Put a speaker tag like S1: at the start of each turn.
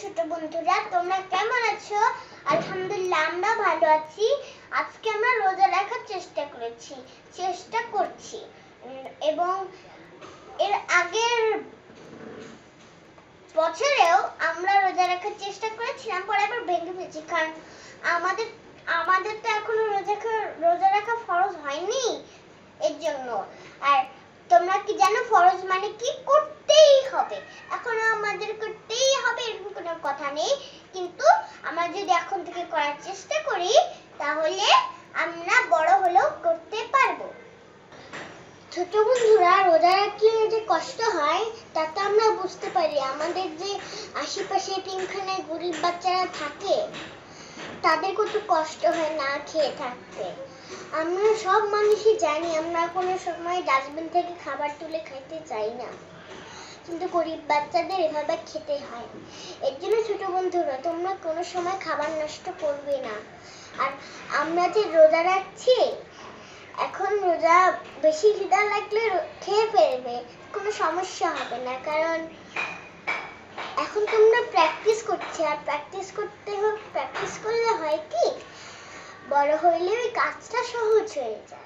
S1: ছোট বন্ধুরা, তোমরা কেমন আছো? আলহামদুলিল্লাহ, আমরা ভালো আছি। আজকে আমরা রোজা রাখার চেষ্টা করেছি, চেষ্টা করছি। এবং এর আগের বছরেও আমরা রোজা রাখার চেষ্টা করেছিলাম, পরে আবার ভেঙে ফেলেছি। কারণ আমাদের আমাদের তো এখনও রোজা রোজা রাখা ফরজ হয়নি এর জন্য। আর তোমরা কি জানো, ফরজ মানে কি? করতেই হবে। এখন আমাদের কথা নেই। কিন্তু আমরা যদি এখন থেকে করার চেষ্টা করি, তাহলে আমরা বড় হলেও করতে পারব। ছোট বন্ধুরা, রোজা রাখলে যে কষ্ট হয়, তা তো আমরা বুঝতে পারি। আমাদের যে আশেপাশে তিনখানে গরিব বাচ্চারা থাকে, তাদের কত কষ্ট হয় না খেয়ে থাকতে। আমরা সব মানুষই জানি, আমরা কোনো সময় ডাস্টবিন থেকে খাবার তুলে খাইতে চাই না। কিন্তু গরিব বাচ্চাদের এভাবে খেতে হয়। এর জন্য ছোট বন্ধুরা, তোমরা কোনো সময় খাবার নষ্ট করবে না। আর আমরা যে রোজা রাখছি, এখন রোজা বেশি খিদা লাগলে খেয়ে ফেলবে, কোনো সমস্যা হবে না। কারণ এখন তোমরা প্র্যাকটিস করছি, আর প্র্যাকটিস করতে হোক প্র্যাকটিস করলে হয় কি, বড় হইলে ওই কাজটা সহজ হয়ে যায়।